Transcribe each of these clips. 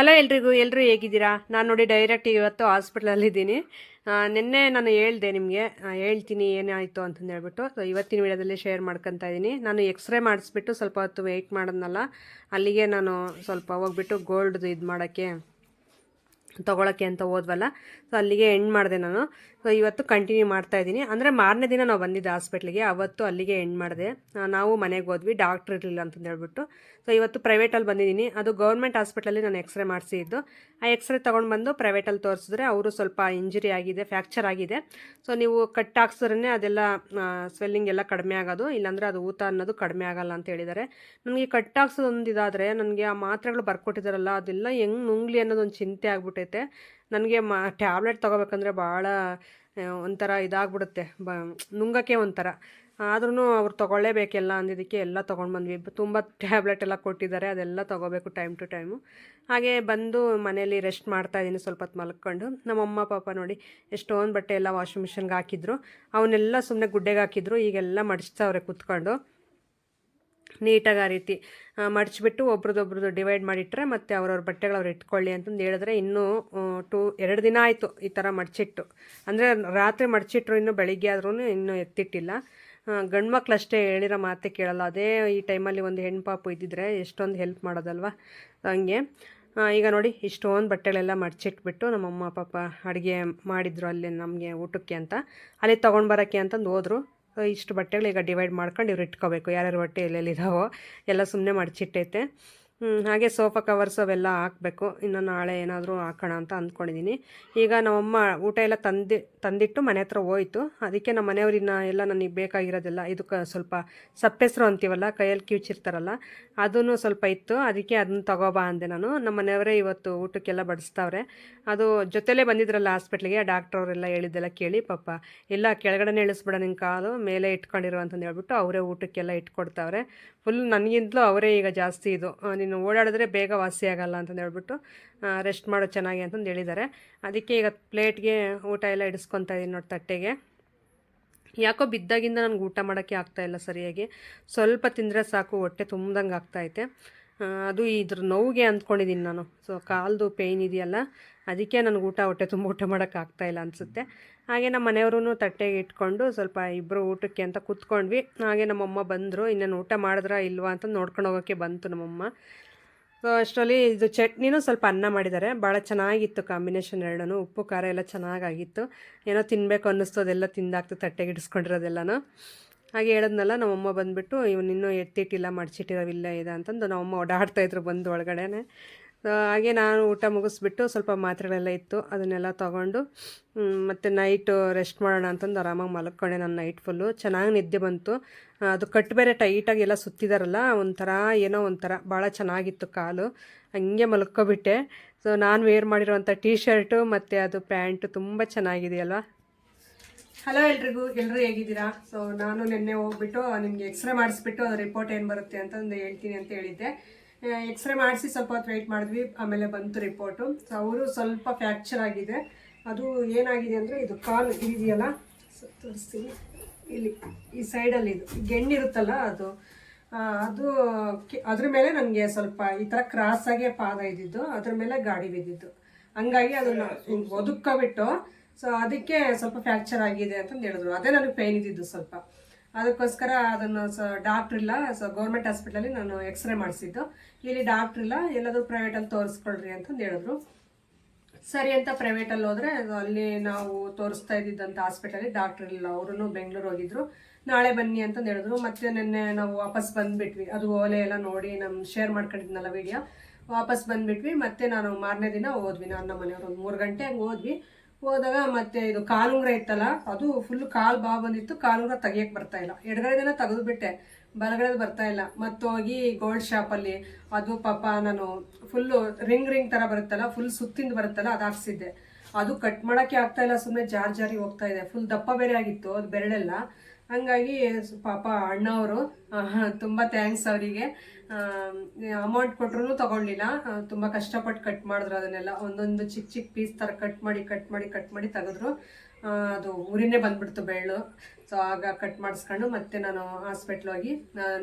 Hello ಎಲ್ರಿಗೂ ಎಲ್ಲರೂ ಹೇಗಿದ್ದೀರಾ? ನಾನು ನೋಡಿ ಡೈರೆಕ್ಟ್ ಇವತ್ತು ಹಾಸ್ಪಿಟ್ಲಲ್ಲಿದ್ದೀನಿ ನಿನ್ನೆ ನಾನು ಹೇಳ್ದೆ ನಿಮಗೆ. ಹೇಳ್ತೀನಿ ಏನಾಯಿತು ಅಂತಂದು ಹೇಳ್ಬಿಟ್ಟು. ಸೊ ಇವತ್ತಿನ ವಿಡಿಯೋದಲ್ಲಿ ಶೇರ್ ಮಾಡ್ಕೊತಾ ಇದ್ದೀನಿ ನಾನು ಎಕ್ಸ್ರೇ ಮಾಡಿಸ್ಬಿಟ್ಟು ಸ್ವಲ್ಪ ಹೊತ್ತು ವೆಯ್ಟ್ ಮಾಡೋದ್ನಲ್ಲ, ಅಲ್ಲಿಗೆ ನಾನು ಸ್ವಲ್ಪ ಹೋಗ್ಬಿಟ್ಟು ಗೋಲ್ಡ್ದು ಇದು ಮಾಡೋಕ್ಕೆ, ತೊಗೊಳಕ್ಕೆ ಅಂತ ಹೋದ್ವಲ್ಲ. ಸೊ ಅಲ್ಲಿಗೆ ಎಂಡ್ ಮಾಡಿದೆ ನಾನು. ಇವತ್ತು ಕಂಟಿನ್ಯೂ ಮಾಡ್ತಾ ಇದ್ದೀನಿ. ಅಂದರೆ ಮಾರನೇ ದಿನ ನಾವು ಬಂದಿದ್ದೆ ಹಾಸ್ಪಿಟ್ಲಿಗೆ ಅವತ್ತು ಅಲ್ಲಿಗೆ ಎಂಡ್ ಮಾಡಿದೆ. ನಾವು ಮನೆಗೆ ಹೋದ್ವಿ ಡಾಕ್ಟ್ರ್ ಇರಲಿಲ್ಲ ಅಂತಂದು ಹೇಳ್ಬಿಟ್ಟು. ಸೊ ಇವತ್ತು ಪ್ರೈವೇಟಲ್ಲಿ ಬಂದಿದ್ದೀನಿ. ಅದು ಗೌರ್ಮೆಂಟ್ ಹಾಸ್ಪಿಟಲಲ್ಲಿ ನಾನು ಎಕ್ಸ್ರೇ ಮಾಡಿಸಿದ್ದು. ಆ ಎಕ್ಸ್ರೇ ತೊಗೊಂಡು ಬಂದು ಪ್ರೈವೇಟಲ್ಲಿ ತೋರಿಸಿದ್ರೆ ಅವರು ಸ್ವಲ್ಪ ಇಂಜುರಿ ಆಗಿದೆ ಫ್ರ್ಯಾಕ್ಚರ್ ಆಗಿದೆ. ಸೊ ನೀವು ಕಟ್ ಹಾಕ್ಸಿದ್ರೆ ಅದೆಲ್ಲ ಸ್ವೆಲ್ಲಿಂಗ್ ಎಲ್ಲ ಕಡಿಮೆ ಆಗೋದು. ಇಲ್ಲಾಂದರೆ ಅದು ಊತ ಅನ್ನೋದು ಕಡಿಮೆ ಆಗಲ್ಲ ಅಂತ ಹೇಳಿದ್ದಾರೆ. ನನಗೆ ಕಟ್ ಹಾಕ್ಸೋದೊಂದು ಇದಾದರೆ, ನನಗೆ ಆ ಮಾತ್ರೆಗಳು ಬರ್ಕೊಟ್ಟಿದ್ದಾರಲ್ಲ, ಅದೆಲ್ಲ ಹೆಂಗೆ ನುಂಗ್ಲಿ ಅನ್ನೋದೊಂದು ಚಿಂತೆ ಆಗ್ಬಿಟ್ಟೈತೆ. ನನಗೆ ಮ, ಟ್ಯಾಬ್ಲೆಟ್ ತೊಗೋಬೇಕಂದ್ರೆ ಭಾಳ ಒಂಥರ ಇದಾಗ್ಬಿಡುತ್ತೆ. ಬ, ನುಂಗಕ್ಕೆ ಒಂಥರ. ಆದ್ರೂ ಅವ್ರು ತೊಗೊಳ್ಳೇಬೇಕೆಲ್ಲ ಅಂದಿದ್ದಕ್ಕೆ ಎಲ್ಲ ತೊಗೊಂಡು ಬಂದ್ವಿ ತುಂಬ ಟ್ಯಾಬ್ಲೆಟ್ ಎಲ್ಲ ಕೊಟ್ಟಿದ್ದಾರೆ, ಅದೆಲ್ಲ ತೊಗೋಬೇಕು ಟೈಮ್ ಟು ಟೈಮು. ಹಾಗೆ ಬಂದು ಮನೇಲಿ ರೆಸ್ಟ್ ಮಾಡ್ತಾ ಇದ್ದೀನಿ ಸ್ವಲ್ಪ ಹೊತ್ತು ಮಲ್ಕೊಂಡು. ನಮ್ಮಮ್ಮ, ಪಾಪ ನೋಡಿ ಎಷ್ಟೊಂದು ಬಟ್ಟೆ ಎಲ್ಲ ವಾಷಿಂಗ್ ಮಿಷಿನ್ಗೆ ಹಾಕಿದ್ರು. ಅವನ್ನೆಲ್ಲ ಸುಮ್ಮನೆ ಗುಡ್ಡೆಗೆ ಹಾಕಿದ್ರು. ಈಗೆಲ್ಲ ಮಡಿಸ್ತಾವ್ರೆ ಕೂತ್ಕೊಂಡು. ನೀಟಾಗಿ ಆ ರೀತಿ ಮಡಚಿಬಿಟ್ಟು ಒಬ್ರದೊಬ್ರದ್ದು ಡಿವೈಡ್ ಮಾಡಿಟ್ರೆ ಮತ್ತು ಅವ್ರವ್ರ ಬಟ್ಟೆಗಳು ಅವ್ರು ಇಟ್ಕೊಳ್ಳಿ ಅಂತಂದು ಹೇಳಿದ್ರೆ ಇನ್ನೂ ಟೂ, ಎರಡು ದಿನ ಆಯಿತು ಈ ಥರ ಮಡಚಿಟ್ಟು. ಅಂದರೆ ರಾತ್ರಿ ಮಡಚಿಟ್ರು ಇನ್ನೂ ಬೆಳಿಗ್ಗೆ ಆದ್ರೂ ಇನ್ನೂ ಎತ್ತಿಟ್ಟಿಲ್ಲ. ಗಂಡು ಮಕ್ಳು ಅಷ್ಟೇ ಹೇಳಿರೋ ಮಾತೆ ಕೇಳಲ್ಲ. ಅದೇ ಈ ಟೈಮಲ್ಲಿ ಒಂದು ಹೆಣ್ಣು ಪಾಪು ಇದ್ದಿದ್ರೆ ಎಷ್ಟೊಂದು ಹೆಲ್ಪ್ ಮಾಡೋದಲ್ವ? ಹಂಗೆ ಈಗ ನೋಡಿ ಇಷ್ಟೊಂದು ಬಟ್ಟೆಗಳೆಲ್ಲ ಮಡಚಿಟ್ಬಿಟ್ಟು ನಮ್ಮಮ್ಮ, ಪಾಪ ಅಡುಗೆ ಮಾಡಿದ್ರು ಅಲ್ಲಿ ನಮಗೆ ಊಟಕ್ಕೆ ಅಂತ. ಅಲ್ಲಿ ತೊಗೊಂಡು ಬರೋಕ್ಕೆ ಅಂತಂದು ಹೋದ್ರು. ಇಷ್ಟು ಬಟ್ಟೆಗಳು ಈಗ ಡಿವೈಡ್ ಮಾಡ್ಕೊಂಡು ಇವ್ರು ಇಟ್ಕೋಬೇಕು. ಯಾರ್ಯಾರು ಬಟ್ಟೆ ಎಲ್ಲೆಲ್ಲಿದಾವೋ ಎಲ್ಲ ಸುಮ್ಮನೆ ಮಡಚಿಟ್ಟೈತೆ. ಹಾಗೆ ಸೋಫಾ ಕವರ್ಸ್ ಅವೆಲ್ಲ ಹಾಕಬೇಕು. ಇನ್ನು ನಾಳೆ ಏನಾದರೂ ಹಾಕೋಣ ಅಂತ ಅಂದ್ಕೊಂಡಿದ್ದೀನಿ ಈಗ ನಮ್ಮಮ್ಮ ಊಟ ಎಲ್ಲ ತಂದಿ, ತಂದಿಟ್ಟು ಮನೆ ಹತ್ರ ಹೋಯ್ತು. ಅದಕ್ಕೆ ನಮ್ಮ ಮನೆಯವ್ರಿನ್ನ ಎಲ್ಲ ನನಗೆ ಬೇಕಾಗಿರೋದೆಲ್ಲ ಇದಕ್ಕೆ ಸ್ವಲ್ಪ ಸಪ್ಪೆಸ್ರು ಅಂತೀವಲ್ಲ, ಕೈಯಲ್ಲಿ ಕಿವಿಚಿರ್ತಾರಲ್ಲ ಅದೂ ಸ್ವಲ್ಪ ಇತ್ತು. ಅದಕ್ಕೆ ಅದನ್ನ ತಗೋಬಾ ಅಂದೆ ನಾನು. ನಮ್ಮ ಮನೆಯವರೇ ಇವತ್ತು ಊಟಕ್ಕೆಲ್ಲ ಬಡಿಸ್ತಾವ್ರೆ. ಅದು ಜೊತೆಲೇ ಬಂದಿದ್ರಲ್ಲ ಹಾಸ್ಪಿಟ್ಲಿಗೆ ಡಾಕ್ಟ್ರ್ ಅವರೆಲ್ಲ ಹೇಳಿದ್ದೆಲ್ಲ ಕೇಳಿ, ಪಾಪ ಎಲ್ಲ ಕೆಳಗಡೆನೇ ಇಳಿಸ್ಬಿಡ ನಿನ್ನ ಕಾಲು, ಮೇಲೆ ಇಟ್ಕೊಂಡಿರು ಅಂತಂದು ಹೇಳ್ಬಿಟ್ಟು ಅವರೇ ಊಟಕ್ಕೆಲ್ಲ ಇಟ್ಕೊಡ್ತಾವ್ರೆ. ಫುಲ್ ನನಗಿಂತಲೂ ಅವರೇ ಈಗ ಜಾಸ್ತಿ ಇದು. ನೀನು ಓಡಾಡಿದ್ರೆ ಬೇಗ ವಾಸಿ ಆಗಲ್ಲ ಅಂತಂದು ಹೇಳ್ಬಿಟ್ಟು ರೆಸ್ಟ್ ಮಾಡೋ ಚೆನ್ನಾಗಿ ಅಂತಂದು ಹೇಳಿದ್ದಾರೆ. ಅದಕ್ಕೆ ಈಗ ಪ್ಲೇಟ್ಗೆ ಊಟ ಎಲ್ಲ ಇಡಿಸ್ಕೊತಾ ಇದ್ದೀನಿ ನೋಡಿ ತಟ್ಟೆಗೆ. ಯಾಕೋ ಬಿದ್ದಾಗಿಂದ ನನಗೆ ಊಟ ಮಾಡೋಕ್ಕೆ ಆಗ್ತಾ ಇಲ್ಲ ಸರಿಯಾಗಿ. ಸ್ವಲ್ಪ ತಿಂದರೆ ಸಾಕು, ಹೊಟ್ಟೆ ತುಂಬ್ದಂಗೆ ಆಗ್ತೈತೆ ಅದು ಇದ್ರ ನೋವಿಗೆ ಅಂದ್ಕೊಂಡಿದ್ದೀನಿ ನಾನು. ಸೊ ಕಾಲ್ದು ಪೇಯ್ನ್ ಇದೆಯಲ್ಲ, ಅದಕ್ಕೆ ನನಗೆ ಊಟ, ಹೊಟ್ಟೆ ತುಂಬ ಊಟ ಮಾಡೋಕ್ಕಾಗ್ತಾಯಿಲ್ಲ ಅನಿಸುತ್ತೆ. ಹಾಗೆ ನಮ್ಮ ಮನೆಯವ್ರೂ ತಟ್ಟೆಗೆ ಇಟ್ಕೊಂಡು ಸ್ವಲ್ಪ ಇಬ್ಬರು ಊಟಕ್ಕೆ ಅಂತ ಕೂತ್ಕೊಂಡ್ವಿ. ಹಾಗೆ ನಮ್ಮಮ್ಮ ಬಂದರು, ಇನ್ನೇನು ಊಟ ಮಾಡಿದ್ರಾ ಇಲ್ವಾ ಅಂತ ನೋಡ್ಕೊಂಡು ಹೋಗೋಕ್ಕೆ ಬಂತು ನಮ್ಮಮ್ಮ. ಸೊ ಅಷ್ಟರಲ್ಲಿ ಇದು ಚಟ್ನಿನೂ ಸ್ವಲ್ಪ ಅನ್ನ ಮಾಡಿದ್ದಾರೆ. ಭಾಳ ಚೆನ್ನಾಗಿತ್ತು ಕಾಂಬಿನೇಷನ್ ಎರಡೂ ಉಪ್ಪು, ಖಾರ ಎಲ್ಲ ಚೆನ್ನಾಗಾಗಿತ್ತು. ಏನೋ ತಿನ್ನಬೇಕು ಅನ್ನಿಸ್ತು ಅದೆಲ್ಲ ತಿಂದಾಕ್ತು ತಟ್ಟೆಗೆ ಇಡಿಸ್ಕೊಂಡಿರೋದೆಲ್ಲನೂ. ಹಾಗೆ ಹೇಳಿದ್ನಲ್ಲ, ನಮ್ಮಮ್ಮ ಬಂದುಬಿಟ್ಟು, ಇವನು ಇನ್ನೂ ಎತ್ತಿಟ್ಟಿಲ್ಲ ಮಡ್ಚಿಟ್ಟಿರೋವಿಲ್ಲ ಇದೆ ಅಂತಂದು ನಮ್ಮಮ್ಮ ಓಡಾಡ್ತಾ ಇದ್ರು ಬಂದು ಒಳಗಡೆ ಹಾಗೆ ನಾನು ಊಟ ಮುಗಿಸ್ಬಿಟ್ಟು ಸ್ವಲ್ಪ ಮಾತ್ರೆಗಳೆಲ್ಲ ಇತ್ತು, ಅದನ್ನೆಲ್ಲ ತೊಗೊಂಡು ಮತ್ತು ನೈಟು ರೆಸ್ಟ್ ಮಾಡೋಣ ಅಂತಂದು ಆರಾಮಾಗಿ ಮಲ್ಕೊಂಡೆ ನಾನು ನೈಟ್ ಫುಲ್ಲು ಚೆನ್ನಾಗಿ ನಿದ್ದೆ ಬಂತು. ಅದು ಕಟ್ಟು ಬೇರೆ ಟೈಟಾಗಿ ಎಲ್ಲ ಸುತ್ತಿದಾರಲ್ಲ, ಒಂಥರ ಏನೋ ಒಂಥರ, ಭಾಳ ಚೆನ್ನಾಗಿತ್ತು ಕಾಲು. ಹಂಗೆ ಮಲ್ಕೊಬಿಟ್ಟೆ. ಸೊ ನಾನು ವೇರ್ ಮಾಡಿರುವಂಥ ಟೀ ಶರ್ಟು ಮತ್ತು ಅದು ಪ್ಯಾಂಟು, ತುಂಬ ಚೆನ್ನಾಗಿದೆಯಲ್ವಾ? ಹಲೋ ಎಲ್ರಿಗೂ ಎಲ್ಲರೂ ಹೇಗಿದ್ದೀರಾ? ಸೊ ನಾನು ನಿನ್ನೆ ಹೋಗ್ಬಿಟ್ಟು ನಿಮಗೆ ಎಕ್ಸ್ರೇ ಮಾಡಿಸ್ಬಿಟ್ಟು ಅದು ರಿಪೋರ್ಟ್ ಏನು ಬರುತ್ತೆ ಅಂತ ಒಂದು ಹೇಳ್ತೀನಿ ಅಂತ ಹೇಳಿದ್ದೆ. ಎಕ್ಸ್ರೇ ಮಾಡಿಸಿ ಸ್ವಲ್ಪ ಹೊತ್ತು ವೆಯ್ಟ್ ಮಾಡಿದ್ವಿ ಆಮೇಲೆ ಬಂತು ರಿಪೋರ್ಟು ಸೊ ಅವರು ಸ್ವಲ್ಪ ಫ್ರ್ಯಾಕ್ಚರ್ ಆಗಿದೆ. ಅದು ಏನಾಗಿದೆ ಅಂದರೆ ಇದು ಕಾಲು ಇದೆಯಲ್ಲ ಸೊ ತೋರಿಸ್ತೀನಿ. ಇಲ್ಲಿ ಈ ಸೈಡಲ್ಲಿ ಇದು ಗೆಣ್ಣಿರುತ್ತಲ್ಲ ಅದು. ಅದು ಅದ್ರ ಮೇಲೆ ನನಗೆ ಸ್ವಲ್ಪ ಈ ಥರ ಕ್ರಾಸಾಗೆ ಪಾದ ಇದ್ದಿದ್ದು ಅದ್ರ ಮೇಲೆ ಗಾಡಿ ಬಿದ್ದಿದ್ದು. ಹಂಗಾಗಿ ಅದನ್ನ ಒದುಕ್ಕೊಬಿಟ್ಟು ಸೊ ಅದಕ್ಕೆ ಸ್ವಲ್ಪ ಫ್ರ್ಯಾಕ್ಚರ್ ಆಗಿದೆ ಅಂತಂದು ಹೇಳಿದ್ರು. ಅದೇ ನನಗೆ ಪೇನ್ ಇದ್ದಿದ್ದು ಸ್ವಲ್ಪ. ಅದಕ್ಕೋಸ್ಕರ ಅದನ್ನು ಸ ಡಾಕ್ಟ್ರ್ ಇಲ್ಲ, ಸೊ ಗೌರ್ಮೆಂಟ್ ಹಾಸ್ಪಿಟಲಲ್ಲಿ ನಾನು ಎಕ್ಸ್ರೇ ಮಾಡಿಸಿದ್ದು. ಇಲ್ಲಿ ಡಾಕ್ಟ್ರ್ ಇಲ್ಲ, ಎಲ್ಲಾದರೂ ಪ್ರೈವೇಟಲ್ಲಿ ತೋರಿಸ್ಕೊಳ್ರಿ ಅಂತಂದು ಹೇಳಿದ್ರು. ಸರಿ ಅಂತ ಪ್ರೈವೇಟಲ್ಲಿ ಹೋದರೆ ಅಲ್ಲಿ ನಾವು ತೋರಿಸ್ತಾ ಇದ್ದಿದ್ದಂಥ ಹಾಸ್ಪಿಟಲಲ್ಲಿ ಡಾಕ್ಟ್ರ್ ಇಲ್ಲ ಅವರು ಬೆಂಗಳೂರು ಹೋಗಿದ್ರು. ನಾಳೆ ಬನ್ನಿ ಅಂತಂದು ಹೇಳಿದ್ರು. ಮತ್ತೆ ನಿನ್ನೆ ನಾವು ವಾಪಸ್ ಬಂದ್ಬಿಟ್ವಿ. ಅದು ಓಲೆ ಎಲ್ಲ ನೋಡಿ ನಮ್ಮ ಶೇರ್ ಮಾಡ್ಕೊಂಡಿದ್ನಲ್ಲ ವಿಡಿಯೋ ವಾಪಸ್ ಬಂದ್ಬಿಟ್ವಿ. ಮತ್ತೆ ನಾನು ಮಾರನೇ ದಿನ ಹೋದ್ವಿ. ನಮ್ಮ ಮನೆಯವ್ರು ಒಂದು ಮೂರು ಗಂಟೆ ಹಂಗೆ ಹೋದ್ವಿ. ಹೋದಾಗ ಮತ್ತೆ ಇದು ಕಾಲುಂಗ್ರ ಇತ್ತಲ್ಲ, ಅದು ಫುಲ್ ಕಾಲ್ ಬಾ ಬಂದಿತ್ತು, ಕಾಲುಂಗ್ರ ತೆಗಿಯಕ್ಕೆ ಬರ್ತಾ ಇಲ್ಲ. ಎಡಗಡೆದೆಲ್ಲ ತೆಗೆದು ಬಿಟ್ಟೆ ಬಲಗಡೆ ಬರ್ತಾ ಇಲ್ಲ. ಮತ್ತೆ ಹೋಗಿ ಗೋಲ್ಡ್ ಶಾಪಲ್ಲಿ ಅದು ಪಾಪ ನಾನು ಫುಲ್ಲು ರಿಂಗ್ ರಿಂಗ್ ಥರ ಬರುತ್ತಲ್ಲ ಫುಲ್ ಸುತ್ತಿಂದ ಬರುತ್ತಲ್ಲ, ಅದು ಹಾಕ್ಸಿದ್ದೆ. ಅದು ಕಟ್ ಮಾಡೋಕ್ಕೆ ಆಗ್ತಾ ಇಲ್ಲ ಸುಮ್ಮನೆ ಜಾರ್ ಜಾರಿ ಹೋಗ್ತಾ ಇದೆ. ಫುಲ್ ದಪ್ಪ ಬೇರೆ ಆಗಿತ್ತು, ಅದು ಬೆರಳೆಲ್ಲ. ಹಂಗಾಗಿ ಪಾಪ ಅಣ್ಣವರು ತುಂಬ ಥ್ಯಾಂಕ್ಸ್ ಅವರಿಗೆ. ಅಮೌಂಟ್ ಕೊಟ್ರು ತಗೊಂಡಿಲ್ಲ. ತುಂಬ ಕಷ್ಟಪಟ್ಟು ಕಟ್ ಮಾಡಿದ್ರು ಅದನ್ನೆಲ್ಲ. ಒಂದೊಂದು ಚಿಕ್ಕ ಚಿಕ್ಕ ಪೀಸ್ ಥರ ಕಟ್ ಮಾಡಿ ಕಟ್ ಮಾಡಿ ಕಟ್ ಮಾಡಿ ತೆಗೆದ್ರು. ಅದು ಊರಿನೇ ಬಂದ್ಬಿಡ್ತು ಬೆಳ್ಳು. ಸೊ ಆಗ ಕಟ್ ಮಾಡಿಸ್ಕೊಂಡು ಮತ್ತೆ ನಾನು ಹೋಗಿ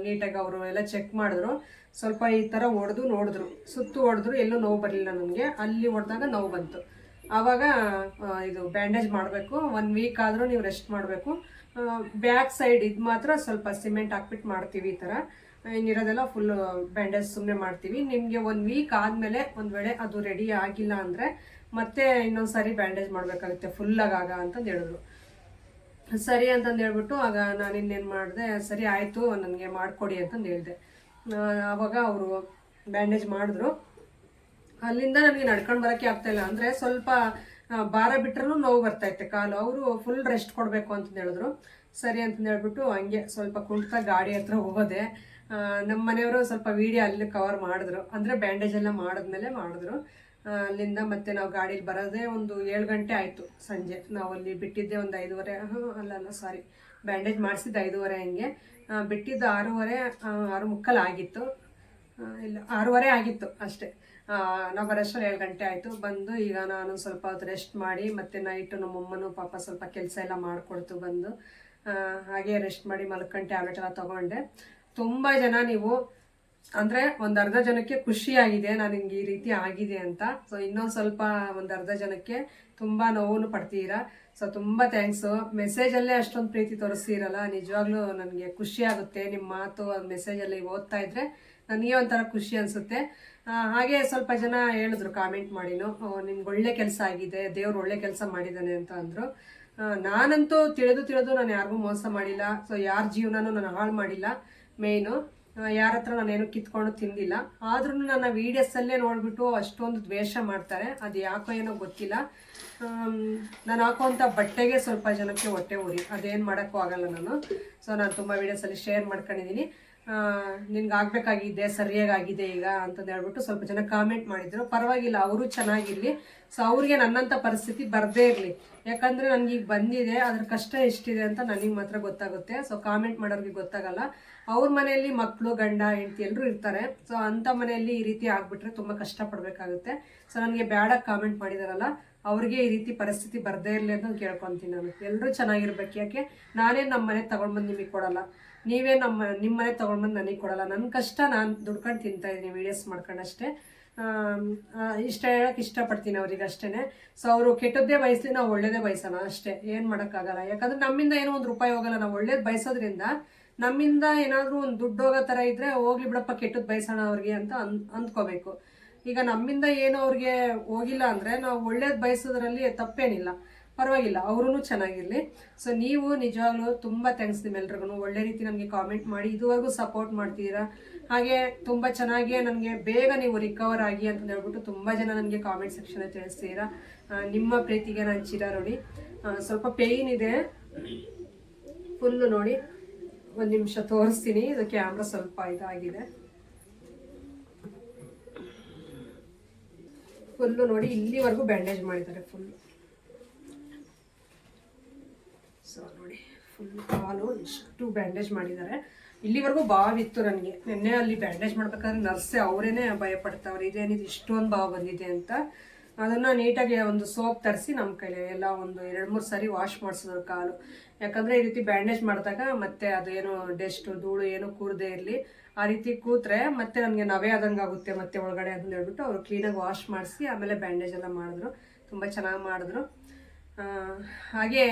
ನೀಟಾಗಿ ಅವರು ಎಲ್ಲ ಚೆಕ್ ಮಾಡಿದ್ರು. ಸ್ವಲ್ಪ ಈ ಥರ ಹೊಡೆದು ನೋಡಿದ್ರು. ಸುತ್ತು ಹೊಡೆದ್ರು ಎಲ್ಲೂ ನೋವು ಬರಲಿಲ್ಲ ನನಗೆ. ಅಲ್ಲಿ ಹೊಡೆದಾಗ ನೋವು ಬಂತು. ಆವಾಗ ಇದು ಬ್ಯಾಂಡೇಜ್ ಮಾಡಬೇಕು. ಒನ್ ವೀಕ್ ಆದರೂ ನೀವು ರೆಸ್ಟ್ ಮಾಡಬೇಕು. ಬ್ಯಾಕ್ ಸೈಡ್ ಇದು ಮಾತ್ರ ಸ್ವಲ್ಪ ಸಿಮೆಂಟ್ ಹಾಕ್ಬಿಟ್ಟು ಮಾಡ್ತೀವಿ ಈ ಥರ ಇನ್ನಿರೋದೆಲ್ಲ ಫುಲ್ ಬ್ಯಾಂಡೇಜ್ ಸುಮ್ಮನೆ ಮಾಡ್ತೀವಿ. ನಿಮಗೆ ಒಂದು ವೀಕ್ ಆದಮೇಲೆ ಒಂದು ವೇಳೆ ಅದು ರೆಡಿ ಆಗಿಲ್ಲ ಅಂದರೆ ಮತ್ತೆ ಇನ್ನೊಂದು ಸಾರಿ ಬ್ಯಾಂಡೇಜ್ ಮಾಡಬೇಕಾಗುತ್ತೆ ಫುಲ್ಲಾಗ ಅಂತಂದು ಹೇಳಿದ್ರು. ಸರಿ ಅಂತಂದು ಹೇಳ್ಬಿಟ್ಟು ಆಗ ನಾನು ಇನ್ನೇನು ಮಾಡಿದೆ, ಸರಿ ಆಯಿತು ನನಗೆ ಮಾಡಿಕೊಡಿ ಅಂತಂದು ಹೇಳಿದೆ. ಆವಾಗ ಅವರು ಬ್ಯಾಂಡೇಜ್ ಮಾಡಿದ್ರು. ಅಲ್ಲಿಂದ ನನಗೆ ನಡ್ಕೊಂಡು ಬರೋಕ್ಕೆ ಆಗ್ತಾಯಿಲ್ಲ ಅಂದರೆ ಸ್ವಲ್ಪ ಭಾರ ಬಿಟ್ಟರೂ ನೋವು ಬರ್ತೈತೆ ಕಾಲು. ಅವರು ಫುಲ್ ರೆಸ್ಟ್ ಕೊಡಬೇಕು ಅಂತಂದು ಹೇಳಿದ್ರು. ಸರಿ ಅಂತಂದು ಹೇಳ್ಬಿಟ್ಟು ಹಂಗೆ ಸ್ವಲ್ಪ ಕುಂಟ್ತಾ ಗಾಡಿ ಹತ್ರ ಹೋಗೋದೆ ನಮ್ಮ ಮನೆಯವರು ಸ್ವಲ್ಪ ವೀಡಿಯೋ ಅಲ್ಲಿ ಕವರ್ ಮಾಡಿದ್ರು. ಅಂದರೆ ಬ್ಯಾಂಡೇಜ್ ಎಲ್ಲ ಮಾಡಿದ್ಮೇಲೆ ಮಾಡಿದ್ರು. ಅಲ್ಲಿಂದ ಮತ್ತೆ ನಾವು ಗಾಡೀಲಿ ಬರೋದೇ ಒಂದು ಏಳು ಗಂಟೆ ಆಯಿತು ಸಂಜೆ. ನಾವು ಅಲ್ಲಿ ಬಿಟ್ಟಿದ್ದೆ ಒಂದು ಐದೂವರೆ ಅಲ್ಲ ಅಲ್ಲ ಸಾರಿ ಬ್ಯಾಂಡೇಜ್ ಮಾಡಿಸಿದ್ದು ಐದೂವರೆ ಹಂಗೆ. ಬಿಟ್ಟಿದ್ದು ಆರೂವರೆ ಆರು ಮುಕ್ಕಾಲು ಆಗಿತ್ತು. ಇಲ್ಲ, ಆರೂವರೆ ಆಗಿತ್ತು ಅಷ್ಟೇ. ನಾವು ಬರೋಷ್ಟರಲ್ಲಿ ಏಳು ಗಂಟೆ ಆಯಿತು. ಬಂದು ಈಗ ನಾನು ಸ್ವಲ್ಪ ಹೊತ್ತು ರೆಸ್ಟ್ ಮಾಡಿ, ಮತ್ತೆ ನೈಟು ನಮ್ಮಮ್ಮನೂ ಪಾಪ ಸ್ವಲ್ಪ ಕೆಲಸ ಎಲ್ಲ ಮಾಡಿಕೊಡ್ತು ಬಂದು. ಹಾಗೆ ರೆಸ್ಟ್ ಮಾಡಿ ಮಲ್ಕೊಂಡು ಟ್ಯಾಬ್ಲೆಟ್ ಎಲ್ಲ ತೊಗೊಂಡೆ. ತುಂಬ ಜನ ನೀವು, ಅಂದರೆ ಒಂದು ಅರ್ಧ ಜನಕ್ಕೆ ಖುಷಿಯಾಗಿದೆ, ನಾನು ಹಿಂಗೆ ಈ ರೀತಿ ಆಗಿದೆ ಅಂತ. ಸೊ ಇನ್ನೊಂದು ಸ್ವಲ್ಪ ಒಂದು ಅರ್ಧ ಜನಕ್ಕೆ ತುಂಬ ನೋವು ಪಡ್ತೀರಾ? ಸೊ ತುಂಬ ಥ್ಯಾಂಕ್ಸು ಮೆಸೇಜಲ್ಲೇ ಅಷ್ಟೊಂದು ಪ್ರೀತಿ ತೋರಿಸ್ತೀರಲ್ಲ? ನಿಜವಾಗ್ಲೂ ನನಗೆ ಖುಷಿ ಆಗುತ್ತೆ ನಿಮ್ಮ ಮಾತು ಮೆಸೇಜಲ್ಲಿ ಓದ್ತಾ ಇದ್ರೆ. ನನಗೆ ಒಂಥರ ಖುಷಿ ಅನಿಸುತ್ತೆ. ಹಾಗೆ ಸ್ವಲ್ಪ ಜನ ಹೇಳಿದ್ರು ಕಾಮೆಂಟ್ ಮಾಡಿನು ನಿಮ್ಗೆ ಒಳ್ಳೆ ಕೆಲಸ ಆಗಿದೆ, ದೇವ್ರು ಒಳ್ಳೆ ಕೆಲಸ ಮಾಡಿದ್ದಾನೆ ಅಂತ ಅಂದರು. ನಾನಂತೂ ತಿಳಿದು ತಿಳಿದು ನಾನು ಯಾರಿಗೂ ಮೋಸ ಮಾಡಿಲ್ಲ. ಸೊ ಯಾರ ಜೀವನನೂ ನಾನು ಹಾಳು ಮಾಡಿಲ್ಲ, ಮೇಯ್ನು. ಯಾರ ಹತ್ರ ನಾನೇನು ಕಿತ್ಕೊಂಡು ತಿಂದಿಲ್ಲ. ಆದ್ರೂ ನನ್ನ ವೀಡಿಯೋಸಲ್ಲೇ ನೋಡ್ಬಿಟ್ಟು ಅಷ್ಟೊಂದು ದ್ವೇಷ ಮಾಡ್ತಾರೆ. ಅದು ಯಾಕೋ ಏನೋ ಗೊತ್ತಿಲ್ಲ. ನಾನು ಹಾಕುವಂಥ ಬಟ್ಟೆಗೆ ಸ್ವಲ್ಪ ಜನಕ್ಕೆ ಹೊಟ್ಟೆ ಉರಿ. ಅದೇನು ಮಾಡೋಕ್ಕೂ ಆಗಲ್ಲ ನಾನು. ಸೊ ನಾನು ತುಂಬ ವೀಡಿಯೋಸಲ್ಲಿ ಶೇರ್ ಮಾಡ್ಕೊಂಡಿದ್ದೀನಿ. ನಿನ್ಗೆ ಆಗಬೇಕಾಗಿದೆ ಸರಿಯಾಗಿ ಆಗಿದೆ ಈಗ ಅಂತಂದು ಹೇಳ್ಬಿಟ್ಟು ಸ್ವಲ್ಪ ಜನ ಕಾಮೆಂಟ್ ಮಾಡಿದ್ರು. ಪರವಾಗಿಲ್ಲ, ಅವರು ಚೆನ್ನಾಗಿರಲಿ. ಸೊ ಅವ್ರಿಗೆ ನನ್ನಂಥ ಪರಿಸ್ಥಿತಿ ಬರದೇ ಇರಲಿ. ಯಾಕಂದರೆ ನನಗೀಗ ಬಂದಿದೆ, ಅದ್ರ ಕಷ್ಟ ಎಷ್ಟಿದೆ ಅಂತ ನನಗೆ ಮಾತ್ರ ಗೊತ್ತಾಗುತ್ತೆ. ಸೊ ಕಾಮೆಂಟ್ ಮಾಡೋರಿಗೆ ಗೊತ್ತಾಗಲ್ಲ. ಅವ್ರ ಮನೆಯಲ್ಲಿ ಮಕ್ಕಳು ಗಂಡ, ಹೆಂಡತಿ ಎಲ್ಲರೂ ಇರ್ತಾರೆ. ಸೊ ಅಂಥ ಮನೆಯಲ್ಲಿ ಈ ರೀತಿ ಆಗಿಬಿಟ್ರೆ ತುಂಬ ಕಷ್ಟಪಡಬೇಕಾಗುತ್ತೆ. ಸೊ ನನಗೆ ಬೇಡ ಕಾಮೆಂಟ್ ಮಾಡಿದಾರಲ್ಲ, ಅವ್ರಿಗೆ ಈ ರೀತಿ ಪರಿಸ್ಥಿತಿ ಬರದೇ ಇರಲಿ ಅಂತ ಕೇಳ್ಕೊತೀನಿ ನಾನು. ಎಲ್ಲರೂ ಚೆನ್ನಾಗಿರ್ಬೇಕು. ಯಾಕೆ? ನಾನೇ ನಮ್ಮ ಮನೆ ತಗೊಂಡ್ಬಂದು ನಿಮಗೆ ಕೊಡಲ್ಲ. ನೀವೇ ನಮ್ಮ ನಿಮ್ಮ ಮನೆ ತೊಗೊಂಡ್ಬಂದು ನನಗೆ ಕೊಡಲ್ಲ. ನನ್ನ ಕಷ್ಟ ನಾನು ದುಡ್ಕೊಂಡು ತಿಂತಾ ಇದ್ದೀನಿ ವೀಡಿಯೋಸ್ ಮಾಡ್ಕೊಂಡಷ್ಟೇ. ಇಷ್ಟ ಹೇಳಕ್ಕೆ ಇಷ್ಟಪಡ್ತೀನಿ ಅವ್ರಿಗೆ ಅಷ್ಟೇ ಸೊ ಅವರು ಕೆಟ್ಟದ್ದೇ ಬಯಸಲಿ ನಾವು ಒಳ್ಳೇದೇ ಬಯಸೋಣ ಅಷ್ಟೇ. ಏನು ಮಾಡೋಕ್ಕಾಗಲ್ಲ. ಯಾಕಂದ್ರೆ ನಮ್ಮಿಂದ ಏನೋ ಒಂದು ರೂಪಾಯಿ ಹೋಗಲ್ಲ. ನಾವು ಒಳ್ಳೇದು ಬಯಸೋದ್ರಿಂದ ನಮ್ಮಿಂದ ಏನಾದರೂ ಒಂದು ದುಡ್ಡು ಹೋಗೋ ಥರ ಇದ್ದರೆ ಹೋಗ್ಲಿ ಬಿಡಪ್ಪ ಕೆಟ್ಟದ್ದು ಬಯಸೋಣ ಅವ್ರಿಗೆ ಅಂತ ಅನ್, ಅಂದ್ಕೋಬೇಕು. ಈಗ ನಮ್ಮಿಂದ ಏನು ಅವ್ರಿಗೆ ಹೋಗಿಲ್ಲ ಅಂದರೆ ನಾವು ಒಳ್ಳೇದು ಬಯಸೋದ್ರಲ್ಲಿ ತಪ್ಪೇನಿಲ್ಲ. ಪರವಾಗಿಲ್ಲ ಅವರೂ ಚೆನ್ನಾಗಿರಲಿ. ಸೊ ನೀವು ನಿಜವಾಗ್ಲೂ ತುಂಬ ಥ್ಯಾಂಕ್ಸ್ ನಿಮ್ಮೆಲ್ರಿಗೂ. ಒಳ್ಳೆ ರೀತಿ ನಮಗೆ ಕಾಮೆಂಟ್ ಮಾಡಿ, ಇದುವರೆಗೂ ಸಪೋರ್ಟ್ ಮಾಡ್ತೀರಾ? ಹಾಗೆ ತುಂಬ ಚೆನ್ನಾಗಿ ನನಗೆ ಬೇಗ ನೀವು ರಿಕವರ್ ಆಗಿ ಅಂತ ಹೇಳ್ಬಿಟ್ಟು ತುಂಬ ಜನ ನನಗೆ ಕಾಮೆಂಟ್ ಸೆಕ್ಷನಲ್ಲಿ ತಿಳಿಸ್ತೀರಾ? ನಿಮ್ಮ ಪ್ರೀತಿಗೆ ನಾನು ಚಿರ ನೋಡಿ ಸ್ವಲ್ಪ ಪೇಯ್ನ್ ಇದೆ. ಫುಲ್ಲು ನೋಡಿ, ಒಂದು ನಿಮಿಷ ತೋರಿಸ್ತೀನಿ. ಇದು ಕ್ಯಾಮ್ರಾ ಸ್ವಲ್ಪ ಇದಾಗಿದೆ. ಫುಲ್ಲು ನೋಡಿ, ಇಲ್ಲಿವರೆಗೂ ಬ್ಯಾಂಡೇಜ್ ಮಾಡಿದ್ದಾರೆ ಫುಲ್ಲು ಸೊ ನೋಡಿ ಫುಲ್ ಕಾಲು ಇಷ್ಟು ಬ್ಯಾಂಡೇಜ್ ಮಾಡಿದ್ದಾರೆ. ಇಲ್ಲಿವರೆಗೂ ಬಾವಿತ್ತು ನನಗೆ. ನಿನ್ನೆ ಅಲ್ಲಿ ಬ್ಯಾಂಡೇಜ್ ಮಾಡ್ಬೇಕಾದ್ರೆ ನರ್ಸೆ ಅವರೇನೆ ಭಯ ಪಡ್ತಾವ್ರೆ. ಇದೇನಿದು ಇಷ್ಟೊಂದು ಬಾವು ಬಂದಿದೆ ಅಂತ. ಅದನ್ನು ನೀಟಾಗಿ ಒಂದು ಸೋಪ್ ತರಿಸಿ ನಮ್ಮ ಕೈಲಿ ಎಲ್ಲ ಒಂದು ಎರಡು ಮೂರು ಸಾರಿ ವಾಶ್ ಮಾಡಿಸಿದ್ರು ಕಾಲು. ಯಾಕಂದರೆ ಈ ರೀತಿ ಬ್ಯಾಂಡೇಜ್ ಮಾಡಿದಾಗ ಮತ್ತೆ ಅದೇನು ಡೆಸ್ಟು ಧೂಳು ಏನೂ ಕೂರದೇ ಇರಲಿ. ಆ ರೀತಿ ಕೂತ್ರೆ ಮತ್ತೆ ನನಗೆ ನವೆ ಆದಂಗೆ ಆಗುತ್ತೆ ಮತ್ತೆ ಒಳಗಡೆ ಅಂತ ಹೇಳ್ಬಿಟ್ಟು ಅವರು ಕ್ಲೀನಾಗಿ ವಾಶ್ ಮಾಡಿಸಿ ಆಮೇಲೆ ಬ್ಯಾಂಡೇಜ್ ಎಲ್ಲ ಮಾಡಿದ್ರು. ತುಂಬ ಚೆನ್ನಾಗಿ ಮಾಡಿದ್ರು. ಹಾಗೆ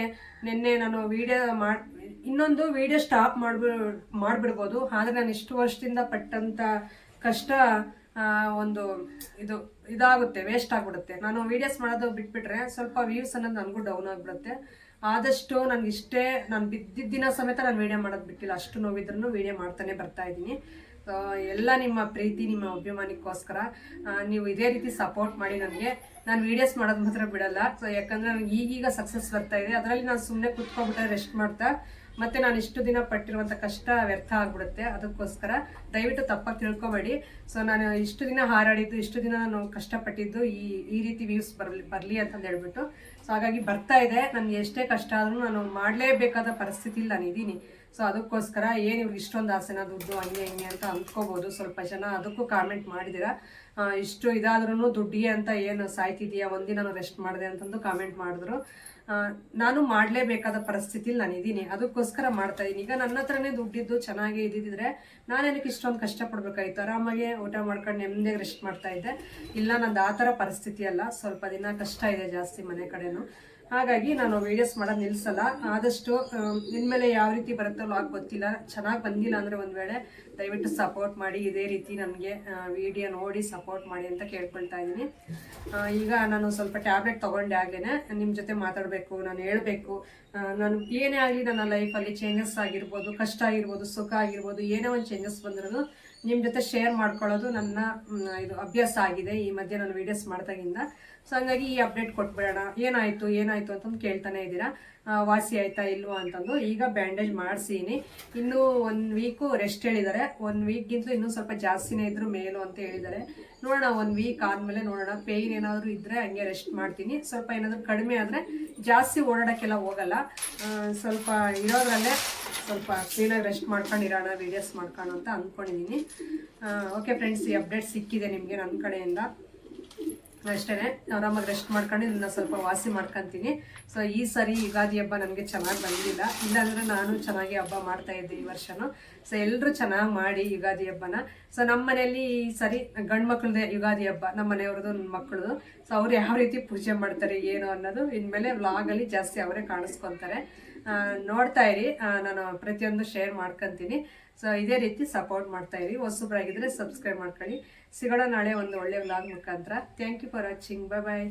ನಿನ್ನೆ ನಾನು ವಿಡಿಯೋ ಮಾಡಿ, ಇನ್ನೊಂದು ವಿಡಿಯೋ ಸ್ಟಾಪ್ ಮಾಡ್ಬಿ, ಮಾಡಿಬಿಡ್ಬೋದು. ಆದರೆ ನಾನು ಇಷ್ಟು ವರ್ಷದಿಂದ ಪಟ್ಟಂಥ ಕಷ್ಟ ಒಂದು ಇದು, ಇದಾಗುತ್ತೆ ವೇಸ್ಟ್ ಆಗಿಬಿಡುತ್ತೆ. ನಾನು ವೀಡಿಯೋಸ್ ಮಾಡೋದು ಬಿಟ್ಬಿಟ್ರೆ ಸ್ವಲ್ಪ ವ್ಯೂಸ್ ಅನ್ನೋದು ನನಗೂ ಡೌನ್ ಆಗಿಬಿಡುತ್ತೆ. ಆದಷ್ಟು ನನಗೆ ಇಷ್ಟೇ, ನಾನು ಬಿದ್ದಿದ್ದ ದಿನ ಸಮೇತ ನಾನು ವೀಡಿಯೋ ಮಾಡೋದು ಬಿಟ್ಟಿಲ್ಲ. ಅಷ್ಟು ನೋವಿದ್ರೂ ವೀಡಿಯೋ ಮಾಡ್ತಾನೆ ಬರ್ತಾ ಇದ್ದೀನಿ. ಎಲ್ಲ ನಿಮ್ಮ ಪ್ರೀತಿ, ನಿಮ್ಮ ಅಭಿಮಾನಕ್ಕೋಸ್ಕರ ನೀವು ಇದೇ ರೀತಿ ಸಪೋರ್ಟ್ ಮಾಡಿ ನನಗೆ. ನಾನು ವೀಡಿಯೋಸ್ ಮಾಡೋದು ಮಾತ್ರ ಬಿಡಲ್ಲ. ಸೊ ಯಾಕಂದರೆ ನನಗೆ ಈಗೀಗ ಸಕ್ಸಸ್ ಬರ್ತಾ ಇದೆ. ಅದರಲ್ಲಿ ನಾನು ಸುಮ್ಮನೆ ಕುತ್ಕೊಂಡ್ಬಿಟ್ರೆ ರೆಸ್ಟ್ ಮಾಡ್ತಾ, ಮತ್ತೆ ನಾನು ಇಷ್ಟು ದಿನ ಪಟ್ಟಿರುವಂಥ ಕಷ್ಟ ವ್ಯರ್ಥ ಆಗ್ಬಿಡುತ್ತೆ. ಅದಕ್ಕೋಸ್ಕರ ದಯವಿಟ್ಟು ತಪ್ಪಾಗಿ ತಿಳ್ಕೊಬೇಡಿ. ಸೊ ನಾನು ಇಷ್ಟು ದಿನ ಹಾರಾಡಿದ್ದು, ಇಷ್ಟು ದಿನ ನಾನು ಕಷ್ಟಪಟ್ಟಿದ್ದು ಈ ಈ ರೀತಿ ವ್ಯೂಸ್ ಬರಲಿ ಬರಲಿ ಅಂತಂದು ಹೇಳ್ಬಿಟ್ಟು. ಸೊ ಹಾಗಾಗಿ ಬರ್ತಾ ಇದೆ. ನನಗೆ ಎಷ್ಟೇ ಕಷ್ಟ ಆದರೂ ನಾನು ಮಾಡಲೇಬೇಕಾದ ಪರಿಸ್ಥಿತಿಲಿ ನಾನು ಇದ್ದೀನಿ. ಸೊ ಅದಕ್ಕೋಸ್ಕರ ಏನು ಇವ್ರಿಗೆ ಇಷ್ಟೊಂದು ಆಸೆನ, ದುಡ್ಡು ಹಂಗೆ, ಹಿಂಗೆ ಅಂತ ಅಂದ್ಕೋಬೋದು. ಸ್ವಲ್ಪ ಜನ ಅದಕ್ಕೂ ಕಾಮೆಂಟ್ ಮಾಡಿದ್ದೀರಾ ಇಷ್ಟು ಇದಾದ್ರೂ ದುಡ್ಡಿಗೆ ಅಂತ ಏನು ಸಾಯ್ತಿದೆಯಾ? ಒಂದಿನ ರೆಸ್ಟ್ ಮಾಡಿದೆ ಅಂತಂದು ಕಾಮೆಂಟ್ ಮಾಡಿದ್ರು. ನಾನು ಮಾಡಲೇಬೇಕಾದ ಪರಿಸ್ಥಿತಿಲಿ ನಾನು ಇದ್ದೀನಿ ಅದಕ್ಕೋಸ್ಕರ ಮಾಡ್ತಾ ಇದ್ದೀನಿ. ಈಗ ನನ್ನ ಹತ್ರನೇ ದುಡ್ಡಿದ್ದು ಚೆನ್ನಾಗಿ ಇದ್ದಿದ್ರೆ ನಾನೇನಕ್ಕೆ ಇಷ್ಟೊಂದು ಕಷ್ಟಪಡ್ಬೇಕಾಯ್ತು? ಆರಾಮಾಗಿ ಊಟ ಮಾಡ್ಕೊಂಡು ನೆಮ್ಮದಿಯಾಗಿ ರೆಸ್ಟ್ ಮಾಡ್ತಾ ಇದ್ದೆ. ಇಲ್ಲ, ನಂದು ಆ ಥರ ಪರಿಸ್ಥಿತಿ ಅಲ್ಲ. ಸ್ವಲ್ಪ ದಿನ ಕಷ್ಟ ಇದೆ ಜಾಸ್ತಿ ಮನೆ ಕಡೆನೂ. ಹಾಗಾಗಿ ನಾನು ವೀಡಿಯೋಸ್ ಮಾಡೋದು ನಿಲ್ಲಿಸಲ್ಲ ಆದಷ್ಟು ಇನ್ಮೇಲೆ ಯಾವ ರೀತಿ ಬರುತ್ತೋ ಲಾಗ್ ಗೊತ್ತಿಲ್ಲ. ಚೆನ್ನಾಗಿ ಬಂದಿಲ್ಲ ಅಂದರೆ ಒಂದು ವೇಳೆ ದಯವಿಟ್ಟು ಸಪೋರ್ಟ್ ಮಾಡಿ, ಇದೇ ರೀತಿ ನನಗೆ ವಿಡಿಯೋ ನೋಡಿ ಸಪೋರ್ಟ್ ಮಾಡಿ ಅಂತ ಕೇಳ್ಕೊಳ್ತಾ ಇದ್ದೀನಿ ಈಗ ನಾನು ಸ್ವಲ್ಪ ಟ್ಯಾಬ್ಲೆಟ್ ತೊಗೊಂಡೆ ಆಗಲೇ ನಿಮ್ಮ ಜೊತೆ ಮಾತಾಡಬೇಕು, ನಾನು ಹೇಳಬೇಕು. ನಾನು ಏನೇ ಆಗಲಿ ನನ್ನ ಲೈಫಲ್ಲಿ ಚೇಂಜಸ್ ಆಗಿರ್ಬೋದು, ಕಷ್ಟ ಆಗಿರ್ಬೋದು, ಸುಖ ಆಗಿರ್ಬೋದು, ಏನೇ ಒಂದು ಚೇಂಜಸ್ ಬಂದ್ರೂ ನಿಮ್ಮ ಜೊತೆ ಶೇರ್ ಮಾಡ್ಕೊಳ್ಳೋದು ನನ್ನ ಇದು ಅಭ್ಯಾಸ ಆಗಿದೆ ಈ ಮಧ್ಯೆ ನಾನು ವೀಡಿಯೋಸ್ ಮಾಡ್ದಾಗಿಂದ. ಸೊ ಹಂಗಾಗಿ ಈ ಅಪ್ಡೇಟ್ ಕೊಟ್ಬಿಡೋಣ. ಏನಾಯ್ತು ಏನಾಯ್ತು ಅಂತಂದು ಕೇಳ್ತಾನೆ ಇದ್ದೀರಾ? ವಾಸಿ ಆಯ್ತಾ ಇಲ್ವಾ ಅಂತಂದು. ಈಗ ಬ್ಯಾಂಡೇಜ್ ಮಾಡಿಸೀನಿ. ಇನ್ನೂ ಒನ್ ವೀಕು ರೆಸ್ಟ್ ಹೇಳಿದ್ದಾರೆ. ಒನ್ ವೀಕ್ಗಿಂತಲೂ ಇನ್ನೂ ಸ್ವಲ್ಪ ಜಾಸ್ತಿನೇ ಇದ್ರು ಮೇಲು ಅಂತ ಹೇಳಿದ್ದಾರೆ. ನೋಡೋಣ ಒನ್ ವೀಕ್ ಆದಮೇಲೆ ನೋಡೋಣ. ಪೇಯ್ನ್ ಏನಾದರೂ ಇದ್ದರೆ ಹಂಗೆ ರೆಸ್ಟ್ ಮಾಡ್ತೀನಿ. ಸ್ವಲ್ಪ ಏನಾದರೂ ಕಡಿಮೆ ಆದರೆ ಜಾಸ್ತಿ ಓಡಾಡೋಕ್ಕೆಲ್ಲ ಹೋಗಲ್ಲ. ಸ್ವಲ್ಪ ಇರೋದ್ರಲ್ಲೇ ಸ್ವಲ್ಪ ಕ್ಲೀನಾಗಿ ರೆಸ್ಟ್ ಮಾಡ್ಕೊಂಡಿರೋಣ ವೀಡಿಯೋಸ್ ಮಾಡ್ಕೊಂಡು ಅಂತ ಅಂದ್ಕೊಂಡಿದ್ದೀನಿ ಓಕೆ ಫ್ರೆಂಡ್ಸ್ ಈ ಅಪ್ಡೇಟ್ ಸಿಕ್ಕಿದೆ ನಿಮಗೆ ನನ್ನ ಕಡೆಯಿಂದ. ಅಷ್ಟೇ ಆರಾಮಾಗಿ ರೆಸ್ಟ್ ಮಾಡ್ಕೊಂಡು ಇದನ್ನ ಸ್ವಲ್ಪ ವಾಸಿ ಮಾಡ್ಕೊತೀನಿ. ಸೊ ಈ ಸರಿ ಯುಗಾದಿ ಹಬ್ಬ ನನಗೆ ಚೆನ್ನಾಗಿ ಬಂದಿಲ್ಲ. ಇಲ್ಲಾಂದರೆ ನಾನು ಚೆನ್ನಾಗಿ ಹಬ್ಬ ಮಾಡ್ತಾ ಇದ್ದೆ ಈ ವರ್ಷನೂ. ಸೊ ಎಲ್ಲರೂ ಚೆನ್ನಾಗಿ ಮಾಡಿ ಯುಗಾದಿ ಹಬ್ಬನ. ಸೊ ನಮ್ಮ ಮನೆಯಲ್ಲಿ ಈ ಸರಿ ಗಂಡು ಮಕ್ಳದೇ ಯುಗಾದಿ ಹಬ್ಬ ನಮ್ಮ ಮನೆಯವ್ರದ್ದು ನನ್ನ ಮಕ್ಕಳದು ಸೊ ಅವ್ರು ಯಾವ ರೀತಿ ಪೂಜೆ ಮಾಡ್ತಾರೆ, ಏನು ಅನ್ನೋದು ಇನ್ಮೇಲೆ ವ್ಲಾಗಲ್ಲಿ ಜಾಸ್ತಿ ಅವರೇ ಕಾಣಿಸ್ಕೊತಾರೆ. ನೋಡ್ತಾ ಇರಿ. ನಾನು ಪ್ರತಿಯೊಂದು ಶೇರ್ ಮಾಡ್ಕೊತೀನಿ. ಸೊ ಇದೇ ರೀತಿ ಸಪೋರ್ಟ್ ಮಾಡ್ತಾ ಇರಿ. ಹೊಸಬ್ರಾಗಿದ್ರೆ ಸಬ್ಸ್ಕ್ರೈಬ್ ಮಾಡ್ಕೊಳ್ಳಿ. ಸಿಗೋಣ ನಾಳೆ ಒಂದು ಒಳ್ಳೆ ವ್ಲಾಗ್ ಮುಖಾಂತರ. Thank you for watching bye bye